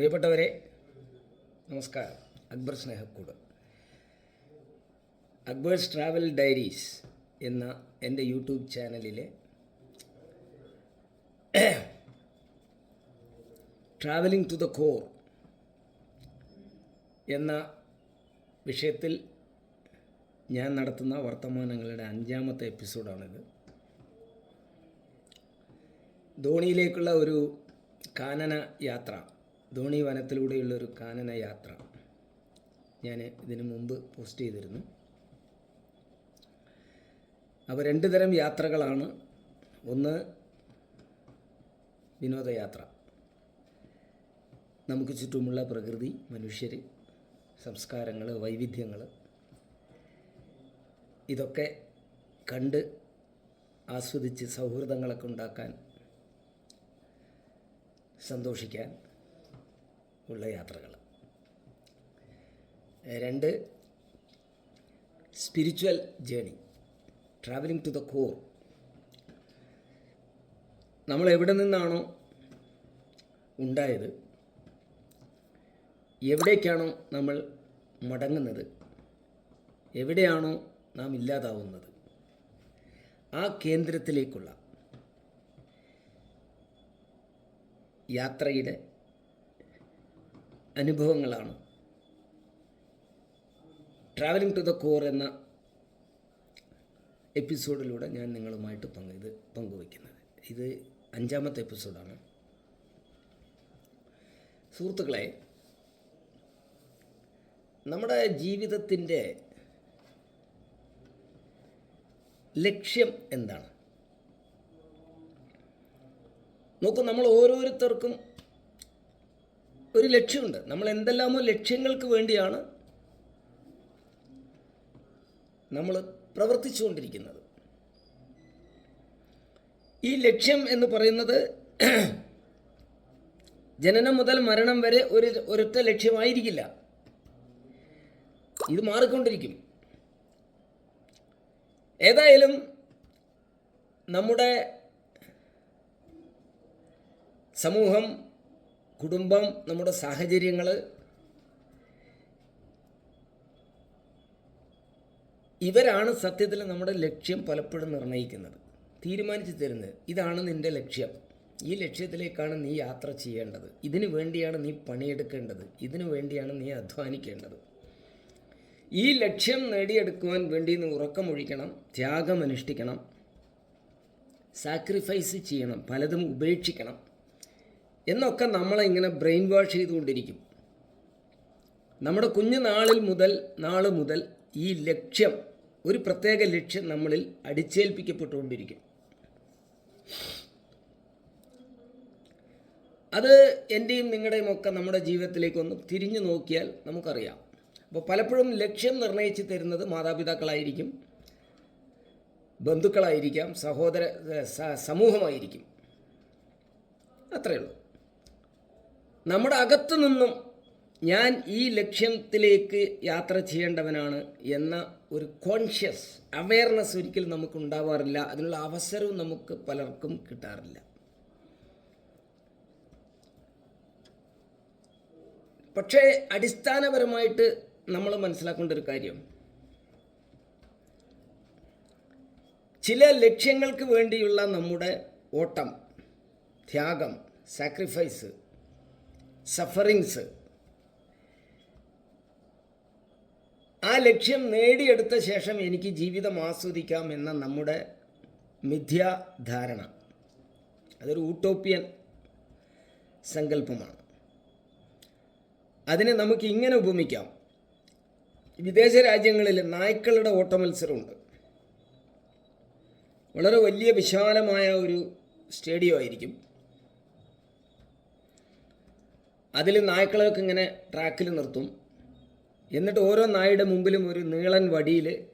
പ്രിയപ്പെട്ടവരെ നമസ്കാരം. അക്ബർ സ്നേഹക്കൂട്. അക്ബേഴ്സ് ട്രാവൽ ഡയറീസ് എന്ന എന്റെ യൂട്യൂബ് ചാനലിലെ ട്രാവലിംഗ് ടു ദ കോർ എന്ന വിഷയത്തിൽ ഞാൻ നടത്തുന്ന വർത്തമാനങ്ങളുടെ അഞ്ചാമത്തെ എപ്പിസോഡാണിത്. ധോണിയിലേക്കുള്ള ഒരു കാനന യാത്ര ധോണി വനത്തിലൂടെയുള്ള ഒരു കാനന യാത്ര ഞാൻ ഇതിനു മുമ്പ് പോസ്റ്റ് ചെയ്തിരുന്നു. അപ്പോൾ രണ്ട് തരം യാത്രകളാണ്. ഒന്ന് വിനോദയാത്ര. നമുക്ക് ചുറ്റുമുള്ള പ്രകൃതി മനുഷ്യർ സംസ്കാരങ്ങൾ വൈവിധ്യങ്ങൾ ഇതൊക്കെ കണ്ട് ആസ്വദിച്ച് സൗഹൃദങ്ങളൊക്കെ ഉണ്ടാക്കാൻ സന്തോഷിക്കാൻ ഉള്ള യാത്രകൾ. രണ്ട് spiritual journey travelling to the core നമ്മൾ എവിടെ നിന്നാണോ ഉണ്ടായത് എവിടേക്കാണോ നമ്മൾ മടങ്ങുന്നത് എവിടെയാണോ നാം ഇല്ലാതാവുന്നത് ആ കേന്ദ്രത്തിലേക്കുള്ള യാത്രയുടെ അനുഭവങ്ങളാണ്. ട്രാവലിംഗ് ടു ദ കോർ എന്ന എപ്പിസോഡിലൂടെ ഞാൻ നിങ്ങളുമായിട്ട് പങ്ക് ഇത് പങ്കുവയ്ക്കുന്നത്. ഇത് അഞ്ചാമത്തെ എപ്പിസോഡാണ് സുഹൃത്തുക്കളെ നമ്മുടെ ജീവിതത്തിന്റെ ലക്ഷ്യം എന്താണ്? നോക്കൂ നമ്മൾ ഓരോരുത്തർക്കും ഒരു ലക്ഷ്യമുണ്ട്. നമ്മൾ എന്തെല്ലാമോ ലക്ഷ്യങ്ങൾക്ക് വേണ്ടിയാണ് നമ്മൾ പ്രവർത്തിച്ചുകൊണ്ടിരിക്കുന്നത്. ഈ ലക്ഷ്യം എന്ന് പറയുന്നത് ജനനം മുതൽ മരണം വരെ ഒരു ഒരൊറ്റ ലക്ഷ്യമായിരിക്കില്ല. ഇത് മാറിക്കൊണ്ടിരിക്കും. ഏതായാലും നമ്മുടെ സമൂഹം കുടുംബം നമ്മുടെ സാഹചര്യങ്ങൾ ഇവരാണ് സത്യത്തിൽ നമ്മുടെ ലക്ഷ്യം പലപ്പോഴും നിർണയിക്കുന്നത് തീരുമാനിച്ചു തരുന്നത്. ഇതാണ് നിന്റെ ലക്ഷ്യം. ഈ ലക്ഷ്യത്തിലേക്കാണ് നീ യാത്ര ചെയ്യേണ്ടത്. ഇതിനു വേണ്ടിയാണ് നീ പണിയെടുക്കേണ്ടത്. ഇതിനു വേണ്ടിയാണ് നീ അധ്വാനിക്കേണ്ടത്. ഈ ലക്ഷ്യം നേടിയെടുക്കുവാൻ വേണ്ടി നീ ഉറക്കമൊഴിക്കണം ത്യാഗമനുഷ്ഠിക്കണം സാക്രിഫൈസ് ചെയ്യണം പലതും ഉപേക്ഷിക്കണം. എന്നൊക്കെ നമ്മളെ ഇങ്ങനെ ബ്രെയിൻ വാഷ് ചെയ്തുകൊണ്ടിരിക്കും. നമ്മുടെ കുഞ്ഞു നാളിൽ മുതൽ നാൾ മുതൽ ഈ ലക്ഷ്യം ഒരു പ്രത്യേക ലക്ഷ്യം നമ്മളിൽ അടിച്ചേൽപ്പിക്കപ്പെട്ടുകൊണ്ടിരിക്കും. അത് എന്റെയും നിങ്ങളുടെയും ഒക്കെ നമ്മുടെ ജീവിതത്തിലേക്കൊന്ന് തിരിഞ്ഞു നോക്കിയാൽ നമുക്കറിയാം. അപ്പോൾ പലപ്പോഴും ലക്ഷ്യം നിർണയിച്ച് തരുന്നത് മാതാപിതാക്കളായിരിക്കും ബന്ധുക്കളായിരിക്കാം സഹോദര സമൂഹമായിരിക്കും. അത്രയേ ഉള്ളൂ. നമ്മുടെ അകത്തു നിന്നും ഞാൻ ഈ ലക്ഷ്യത്തിലേക്ക് യാത്ര ചെയ്യേണ്ടവനാണ് എന്ന ഒരു കോൺഷ്യസ് അവയർനെസ് ഒരിക്കലും നമുക്ക് ഉണ്ടാവാറില്ല അതിനുള്ള അവസരവും നമുക്ക് പലർക്കും കിട്ടാറില്ല. പക്ഷേ അടിസ്ഥാനപരമായിട്ട് നമ്മൾ മനസ്സിലാക്കേണ്ട ഒരു കാര്യം. ചില ലക്ഷ്യങ്ങൾക്ക് വേണ്ടിയുള്ള നമ്മുടെ ഓട്ടം ത്യാഗം സാക്രിഫൈസ് സഫറിങ്സ് ആ ലക്ഷ്യം നേടിയെടുത്ത ശേഷം എനിക്ക് ജീവിതം ആസ്വദിക്കാം എന്ന നമ്മുടെ മിഥ്യാധാരണ അതൊരു ഊട്ടോപ്യൻ സങ്കല്പമാണ്. അതിനെ നമുക്ക് ഇങ്ങനെ ഉപമിക്കാം. വിദേശ രാജ്യങ്ങളിൽ നായ്ക്കളുടെ ഓട്ടമത്സരമുണ്ട്. വളരെ വലിയ വിശാലമായ ഒരു സ്റ്റേഡിയം ആയിരിക്കും അതിൽ നായ്ക്കളൊക്കെ ഇങ്ങനെ ട്രാക്കിൽ നിർത്തും. എന്നിട്ട് ഓരോ നായയുടെ മുമ്പിലും ഒരു നീളൻ വടിയിൽ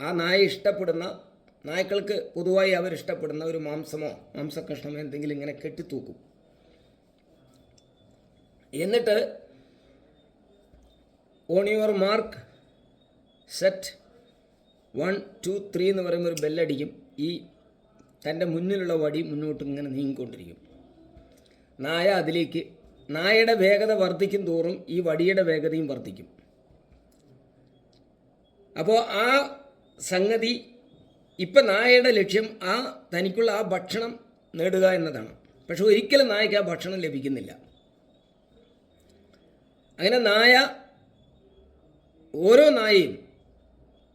ആ നായ ഇഷ്ടപ്പെടുന്ന നായ്ക്കൾക്ക് പൊതുവായി അവരിഷ്ടപ്പെടുന്ന ഒരു മാംസമോ മാംസകഷ്ണമോ എന്തെങ്കിലും ഇങ്ങനെ കെട്ടിത്തൂക്കും. എന്നിട്ട് on your mark set one two three എന്ന് പറയുമ്പോൾ ഒരു ബെല്ലടിക്കും ഈ തന്റെ മുന്നിലുള്ള വടി മുന്നോട്ട് ഇങ്ങനെ നീങ്ങിക്കൊണ്ടിരിക്കും. നായ അതിലേക്ക് നായയുടെ വേഗത വർദ്ധിക്കും തോറും ഈ വടിയുടെ വേഗതയും വർദ്ധിക്കും. അപ്പോൾ ആ സംഗതി ഇപ്പം നായയുടെ ലക്ഷ്യം ആ തനിക്കുള്ള ആ ഭക്ഷണം നേടുക എന്നതാണ്. പക്ഷെ ഒരിക്കലും നായക്ക് ആ ഭക്ഷണം ലഭിക്കുന്നില്ല. അങ്ങനെ നായ ഓരോ നായയും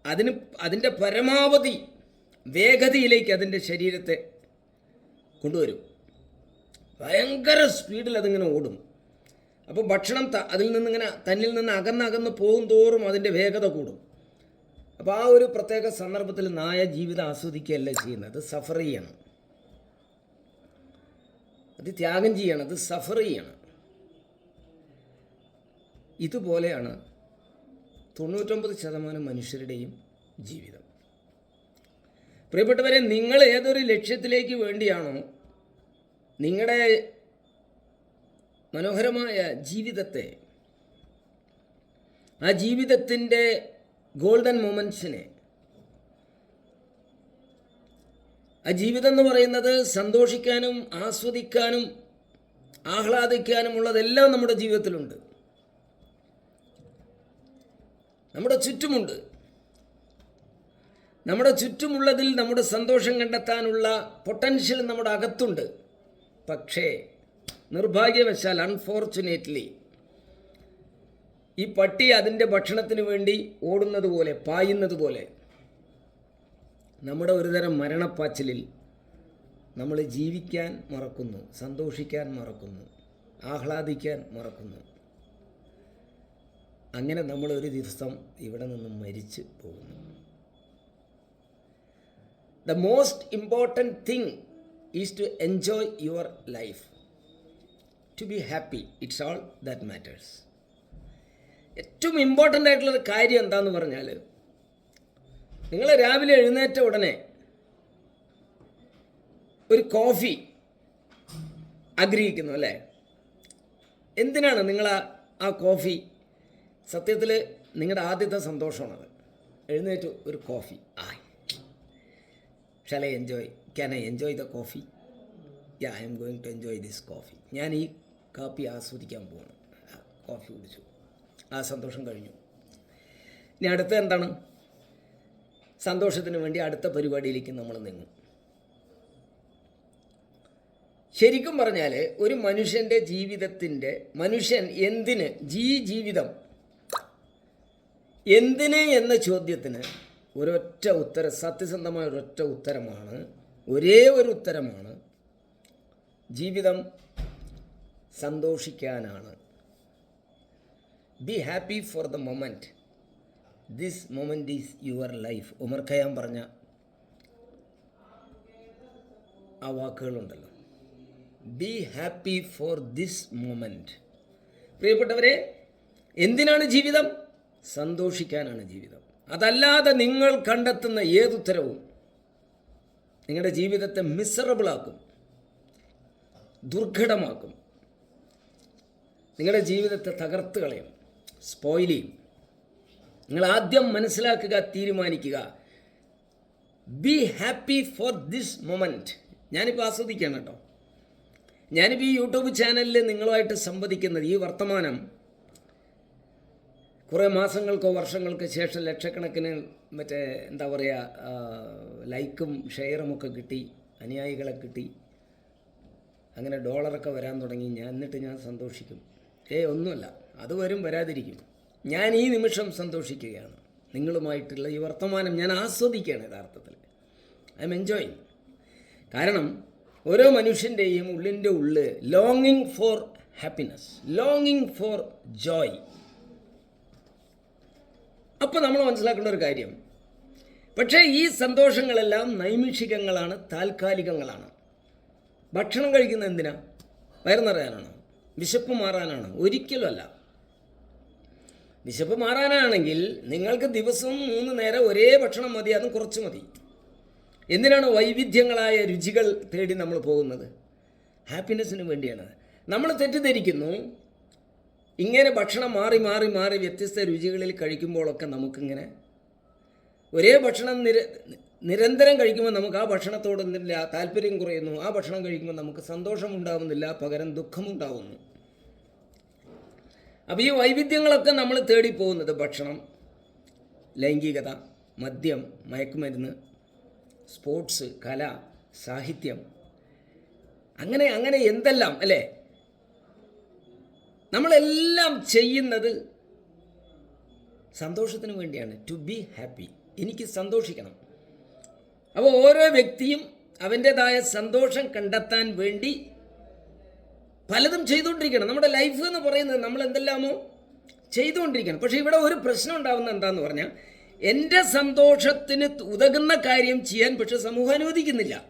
അതിന് അതിന്റെ പരമാവധി വേഗതയിലേക്ക് അതിന്റെ ശരീരത്തെ കൊണ്ടുവരും. ഭയങ്കര സ്പീഡിൽ അതിങ്ങനെ ഓടും. അപ്പോൾ ഭക്ഷണം അതിൽ നിന്നിങ്ങനെ തന്നിൽ നിന്ന് അകന്നകന്ന് പോകും തോറും അതിന്റെ വേഗത കൂടും. അപ്പോൾ ആ ഒരു പ്രത്യേക സന്ദർഭത്തിൽ നായ ജീവിതം ആസ്വദിക്കുകയല്ല ചെയ്യുന്നത്. അത് സഫർ ചെയ്യണം. അത് ത്യാഗം ചെയ്യണം. അത് സഫർ ചെയ്യണം. ഇതുപോലെയാണ് തൊണ്ണൂറ്റൊമ്പത് ശതമാനം മനുഷ്യരുടെയും ജീവിതം. പ്രിയപ്പെട്ടവരെ നിങ്ങൾ ഏതൊരു ലക്ഷ്യത്തിലേക്ക് വേണ്ടിയാണോ നിങ്ങളുടെ മനോഹരമായ ജീവിതത്തെ ആ ജീവിതത്തിന്റെ ഗോൾഡൻ മൊമെന്റ്സിനെ ആ ജീവിതം എന്ന് പറയുന്നത് സന്തോഷിക്കാനും ആസ്വദിക്കാനും ആഹ്ലാദിക്കാനും ഉള്ളതെല്ലാം നമ്മുടെ ജീവിതത്തിലുണ്ട്. നമ്മുടെ ചുറ്റുമുണ്ട്. നമ്മുടെ ചുറ്റുമുള്ളതിൽ നമ്മുടെ സന്തോഷം കണ്ടെത്താനുള്ള പൊട്ടൻഷ്യൽ നമ്മുടെ അകത്തുണ്ട്. പക്ഷേ നിർഭാഗ്യവശാൽ അൺഫോർച്ചുനേറ്റ്ലി ഈ പട്ടി അതിന്റെ ഭക്ഷണത്തിന് വേണ്ടി ഓടുന്നത് പോലെ പായുന്നത് പോലെ നമ്മുടെ ഒരുതരം മരണപ്പാച്ചിലിൽ നമ്മൾ ജീവിക്കാൻ മറക്കുന്നു സന്തോഷിക്കാൻ മറക്കുന്നു ആഹ്ലാദിക്കാൻ മറക്കുന്നു. അങ്ങനെ നമ്മൾ ഒരു ദിവസം ഇവിടെ നിന്ന് മരിച്ച് പോകുന്നു. The most important thing is to enjoy your life to be happy it's all that matters ഏറ്റവും ഇമ്പോർട്ടന്റ് ആയിട്ടുള്ളൊരു കാര്യം എന്താന്ന് പറഞ്ഞാൽ നിങ്ങൾ രാവിലെ എഴുന്നേറ്റ ഉടനെ ഒരു കോഫി ആഗ്രഹിക്കുന്നു അല്ലേ? എന്തിനാണ് നിങ്ങൾ ആ ആ കോഫി? സത്യത്തിൽ നിങ്ങളുടെ ആദ്യത്തെ സന്തോഷമാണത്. എഴുന്നേറ്റ് ഒരു coffee. I shall enjoy can I enjoy the coffee yeah I'm going to enjoy this coffee ഞാൻ ഈ കാപ്പി ആസ്വദിക്കാൻ പോവാണ്. കോഫി കുടിച്ചു. ആ സന്തോഷം കഴിഞ്ഞു. ഇനി അടുത്ത എന്താണ്? സന്തോഷത്തിന് വേണ്ടി അടുത്ത പരിപാടിയിലേക്ക് നമ്മൾ നീങ്ങും. ശരിക്കും പറഞ്ഞാൽ ഒരു മനുഷ്യന്റെ ജീവിതത്തിന്റെ മനുഷ്യൻ എന്തിന് ജീ ജീവിതം എന്തിന് എന്ന ചോദ്യത്തിന് ഒരൊറ്റ ഉത്തരം സത്യസന്ധമായ ഒരൊറ്റ ഉത്തരമാണ് ഒരേ ഒരു ഉത്തരമാണ് ജീവിതം സന്തോഷിക്കാനാണ്. Be happy for the moment this moment is your life Omar Khayyam പറഞ്ഞ ആ വാക്കുകളുണ്ടല്ലോ. Be happy for this moment പ്രിയപ്പെട്ടവരെ എന്തിനാണ് ജീവിതം? സന്തോഷിക്കാനാണ് ജീവിതം. അതല്ലാതെ നിങ്ങൾ കണ്ടെത്തുന്ന ഏതുത്തരവും നിങ്ങളുടെ ജീവിതത്തെ മിസറബിളാക്കും ദുർഘടമാക്കും. നിങ്ങളുടെ ജീവിതത്തെ തകർത്ത് കളയും. സ്പോയിൽ ചെയ്യും. നിങ്ങൾ ആദ്യം മനസ്സിലാക്കുക തീരുമാനിക്കുക. Be happy for this moment ഞാനിപ്പോൾ ആസ്വദിക്കുകയാണ് കേട്ടോ. ഞാനിപ്പോൾ ഈ യൂട്യൂബ് ചാനലിൽ നിങ്ങളുമായിട്ട് സംവദിക്കുന്നത് ഈ വർത്തമാനം കുറേ മാസങ്ങൾക്കോ വർഷങ്ങൾക്കോ ശേഷം ലക്ഷക്കണക്കിന് മറ്റേ എന്താ പറയുക ലൈക്കും ഷെയറുമൊക്കെ കിട്ടി അനുയായികളെ കിട്ടി. അങ്ങനെ ഡോളറൊക്കെ വരാൻ തുടങ്ങി. ഞാൻ എന്നിട്ട് ഞാൻ സന്തോഷിക്കും. ഏയ് ഒന്നുമല്ല. അത് വരും വരാതിരിക്കും. ഞാൻ ഈ നിമിഷം സന്തോഷിക്കുകയാണ്. നിങ്ങളുമായിട്ടുള്ള ഈ വർത്തമാനം ഞാൻ ആസ്വദിക്കുകയാണ് യഥാർത്ഥത്തിൽ. I M enjoying. കാരണം ഓരോ മനുഷ്യന്റെയും ഉള്ളിന്റെ ഉള്ളിൽ ലോങ്ങിങ് ഫോർ ഹാപ്പിനെസ് ലോങ്ങിങ് ഫോർ ജോയ് അപ്പോൾ നമ്മൾ മനസ്സിലാക്കേണ്ട ഒരു കാര്യം. പക്ഷേ ഈ സന്തോഷങ്ങളെല്ലാം നൈമിഷികങ്ങളാണ് താൽക്കാലികങ്ങളാണ്. ഭക്ഷണം കഴിക്കുന്ന എന്തിനാ? വയറ് നിറയാനാണ് വിശപ്പ് മാറാനാണ് ഒരിക്കലുമല്ല. വിശപ്പ് മാറാനാണെങ്കിൽ നിങ്ങൾക്ക് ദിവസവും മൂന്ന് നേരം ഒരേ ഭക്ഷണം മതി അതും കുറച്ച് മതി. എന്തിനാണ് വൈവിധ്യങ്ങളായ രുചികൾ തേടി നമ്മൾ പോകുന്നത്? ഹാപ്പിനെസ്സിന് വേണ്ടിയാണ് നമ്മൾ തെറ്റിദ്ധരിക്കുന്നു ഇങ്ങനെ ഭക്ഷണം മാറി മാറി മാറി വ്യത്യസ്ത രുചികളിൽ കഴിക്കുമ്പോഴൊക്കെ നമുക്കിങ്ങനെ ഒരേ ഭക്ഷണം നിര നിരന്തരം കഴിക്കുമ്പോൾ നമുക്ക് ആ ഭക്ഷണത്തോട് എന്തില്ല താല്പര്യം കുറയുന്നു. ആ ഭക്ഷണം കഴിക്കുമ്പോൾ നമുക്ക് സന്തോഷം ഉണ്ടാവുന്നില്ല പകരം ദുഃഖമുണ്ടാവുന്നു അപ്പോൾ ഈ വൈവിധ്യങ്ങളൊക്കെ നമ്മൾ തേടി പോകുന്നത് ഭക്ഷണം ലൈംഗികത മദ്യം മയക്കുമരുന്ന് സ്പോർട്സ് കല സാഹിത്യം അങ്ങനെ അങ്ങനെ എന്തെല്ലാം അല്ലേ? നമ്മളെല്ലാം ചെയ്യുന്നത് സന്തോഷത്തിന് വേണ്ടിയാണ്. ടു ബി ഹാപ്പി എനിക്ക് സന്തോഷിക്കണം. അപ്പോൾ ഓരോ വ്യക്തിയും അവന്റെതായ സന്തോഷം കണ്ടെത്താൻ വേണ്ടി പലതും ചെയ്തുകൊണ്ടിരിക്കണം. നമ്മുടെ ലൈഫ് എന്ന് പറയുന്നത് നമ്മൾ എന്തെല്ലാമോ ചെയ്തുകൊണ്ടിരിക്കണം. പക്ഷേ ഇവിടെ ഒരു പ്രശ്നം ഉണ്ടാകുന്ന എന്താന്ന് പറഞ്ഞാൽ എന്റെ സന്തോഷത്തിന് ഉതകുന്ന കാര്യം ചെയ്യാൻ പക്ഷെ സമൂഹം അനുവദിക്കുന്നില്ല.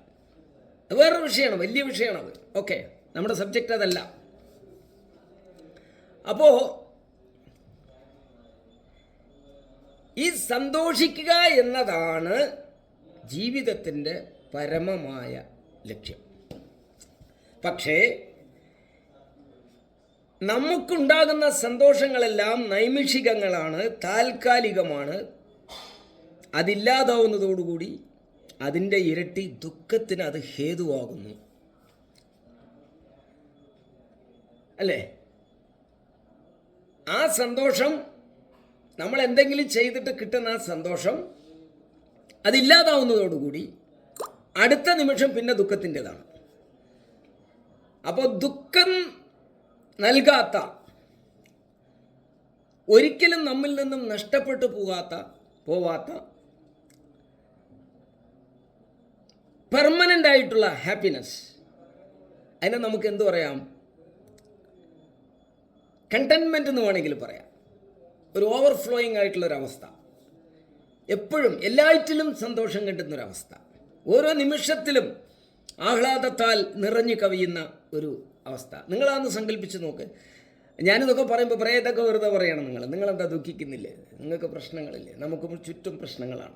അത് വേറൊരു വിഷയമാണ് വലിയ വിഷയമാണത് ഓക്കെ നമ്മുടെ സബ്ജക്റ്റ് അതല്ല. അപ്പോൾ ഈ സന്തോഷിക്കുക എന്നതാണ് ജീവിതത്തിന്റെ പരമമായ ലക്ഷ്യം. പക്ഷേ നമുക്കുണ്ടാകുന്ന സന്തോഷങ്ങളെല്ലാം നൈമിഷികങ്ങളാണ് താൽക്കാലികമാണ്. അതില്ലാതാവുന്നതോടുകൂടി അതിന്റെ ഇരട്ടി ദുഃഖത്തിന് അത് ഹേതുവാകുന്നു. അല്ലേ? ആ സന്തോഷം നമ്മൾ എന്തെങ്കിലും ചെയ്തിട്ട് കിട്ടുന്ന ആ സന്തോഷം അതില്ലാതാവുന്നതോടുകൂടി അടുത്ത നിമിഷം പിന്നെ ദുഃഖത്തിന്റെതാണ്. അപ്പോൾ ദുഃഖം നൽകാത്ത ഒരിക്കലും നമ്മിൽ നിന്നും നഷ്ടപ്പെട്ടു പോകാത്ത പോവാത്ത പെർമനന്റ് ആയിട്ടുള്ള ഹാപ്പിനെസ് അതിനെ നമുക്ക് എന്തു പറയാം? കണ്ടൻമെന്റ് എന്ന് വേണമെങ്കിൽ പറയാം. ഒരു ഓവർഫ്ലോയിങ് ആയിട്ടുള്ള ഒരു അവസ്ഥ. എപ്പോഴും എല്ലാറ്റിലും സന്തോഷം കിട്ടുന്നൊരവസ്ഥ ഓരോ നിമിഷത്തിലും ആഹ്ലാദത്താൽ നിറഞ്ഞു കവിയുന്ന ഒരു അവസ്ഥ. നിങ്ങളാന്ന് സങ്കല്പിച്ച് നോക്ക്. ഞാനിതൊക്കെ പറയുമ്പോൾ പ്രേതൊക്കെ വെറുതെ പറയണം നിങ്ങൾ നിങ്ങളെന്താ ദുഃഖിക്കുന്നില്ലേ? നിങ്ങൾക്ക് പ്രശ്നങ്ങളില്ലേ? നമുക്ക് ചുറ്റും പ്രശ്നങ്ങളാണ്.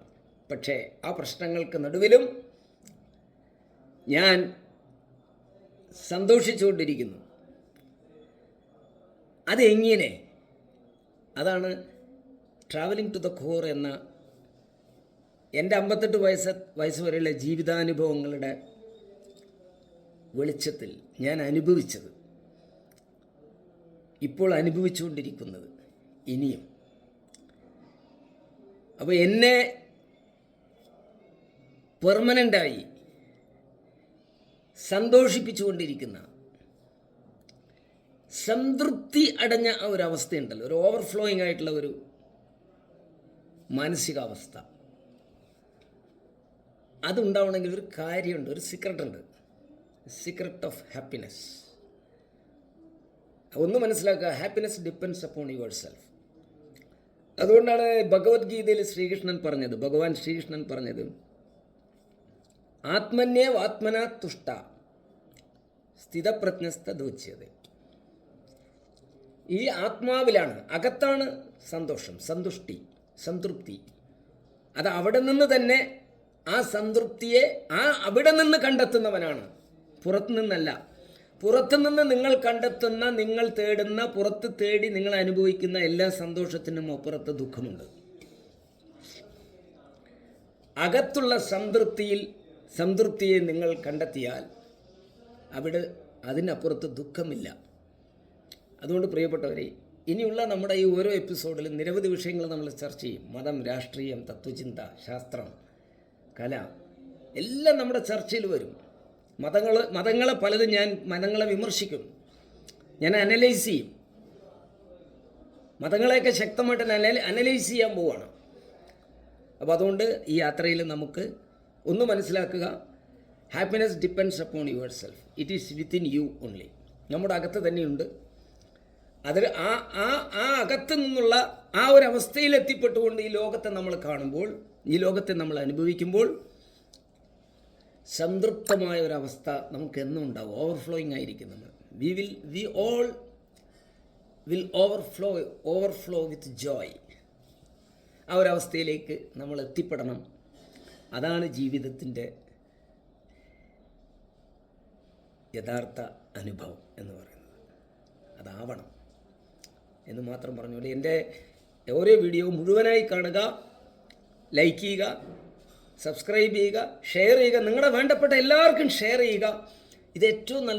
പക്ഷേ ആ പ്രശ്നങ്ങൾക്ക് നടുവിലും ഞാൻ സന്തോഷിച്ചുകൊണ്ടിരിക്കുന്നു. അതെങ്ങനെ അതാണ് ട്രാവലിംഗ് ടു ദ കോർ എന്ന എന്റെ അമ്പത്തെട്ട് വയസ്സ് വയസ്സ് വരെയുള്ള ജീവിതാനുഭവങ്ങളുടെ വെളിച്ചത്തിൽ ഞാൻ അനുഭവിച്ചത്. ഇപ്പോൾ അനുഭവിച്ചുകൊണ്ടിരിക്കുന്നത് ഇനിയും. അപ്പോൾ എന്നെ പെർമനന്റായി സന്തോഷിപ്പിച്ചുകൊണ്ടിരിക്കുന്ന സംതൃപ്തി അടഞ്ഞ ആ ഒരു അവസ്ഥയുണ്ടല്ലോ. ഒരു ഓവർഫ്ലോയിങ് ആയിട്ടുള്ള ഒരു മാനസികാവസ്ഥ. അതുണ്ടാവണമെങ്കിൽ ഒരു കാര്യമുണ്ട് ഒരു സീക്രട്ട് ഉണ്ട് സീക്രട്ട് ഓഫ് ഹാപ്പിനെസ് ഒന്ന് മനസ്സിലാക്കുക happiness depends upon your self അതുകൊണ്ടാണ് ഭഗവത്ഗീതയിൽ ശ്രീകൃഷ്ണൻ പറഞ്ഞത് ഭഗവാൻ ശ്രീകൃഷ്ണൻ പറഞ്ഞത് ആത്മന്യേവ് ആത്മന തുഷ്ട സ്ഥിതപ്രജ്ഞസ്തോച്യത ഈ ആത്മാവിലാണ്. അകത്താണ് സന്തോഷം സന്തുഷ്ടി സംതൃപ്തി. അത് അവിടെ നിന്ന് തന്നെ ആ സംതൃപ്തിയെ ആ അവിടെ നിന്ന് കണ്ടെത്തുന്നവനാണ്. പുറത്തു നിന്നല്ല പുറത്തു നിന്ന് നിങ്ങൾ കണ്ടെത്തുന്ന നിങ്ങൾ തേടുന്ന പുറത്ത് തേടി നിങ്ങൾ അനുഭവിക്കുന്ന എല്ലാ സന്തോഷത്തിനും അപ്പുറത്ത് ദുഃഖമുണ്ട്. അകത്തുള്ള സംതൃപ്തിയിൽ സംതൃപ്തിയെ നിങ്ങൾ കണ്ടെത്തിയാൽ അവിടെ അതിനപ്പുറത്ത് ദുഃഖമില്ല. അതുകൊണ്ട് പ്രിയപ്പെട്ടവരെ ഇനിയുള്ള നമ്മുടെ ഈ ഓരോ എപ്പിസോഡിലും നിരവധി വിഷയങ്ങൾ നമ്മൾ ചർച്ച ചെയ്യും. മതം രാഷ്ട്രീയം തത്വചിന്ത ശാസ്ത്രം കല എല്ലാം നമ്മുടെ ചർച്ചയിൽ വരും. മതങ്ങൾ മതങ്ങളെ പലതും ഞാൻ മതങ്ങളെ വിമർശിക്കും. ഞാൻ അനലൈസ് ചെയ്യും. മതങ്ങളെയൊക്കെ ശക്തമായിട്ട് അനലൈസ് ചെയ്യാൻ പോവാണ്. അപ്പോൾ അതുകൊണ്ട് ഈ യാത്രയിൽ നമുക്ക് ഒന്ന് മനസ്സിലാക്കുക. Happiness depends upon your self it is within you only നമ്മുടെ അകത്ത് തന്നെയുണ്ട്. അതിൽ ആ ആ ആ അകത്ത് നിന്നുള്ള ആ ഒരു അവസ്ഥയിൽ എത്തിപ്പെട്ടുകൊണ്ട് ഈ ലോകത്തെ നമ്മൾ കാണുമ്പോൾ ഈ ലോകത്തെ നമ്മൾ അനുഭവിക്കുമ്പോൾ സംതൃപ്തമായ ഒരവസ്ഥ നമുക്ക് എന്നും ഉണ്ടാവും. ഓവർഫ്ലോയിങ് ആയിരിക്കും നമ്മൾ. We will we all will overflow overflow with joy ആ ഒരവസ്ഥയിലേക്ക് നമ്മൾ എത്തിപ്പെടണം. അതാണ് ജീവിതത്തിന്റെ യഥാർത്ഥ അനുഭവം എന്ന് പറയുന്നത്. അതാവണം. എന്ന് മാത്രം പറഞ്ഞുകൊണ്ട് എന്റെ ഓരോ വീഡിയോ മുഴുവനായി കാണുക ലൈക്ക് ചെയ്യുക സബ്സ്ക്രൈബ് ചെയ്യുക ഷെയർ ചെയ്യുക നിങ്ങളുടെ വേണ്ടപ്പെട്ട എല്ലാവർക്കും ഷെയർ ചെയ്യുക. ഇത് ഏറ്റവും നല്ല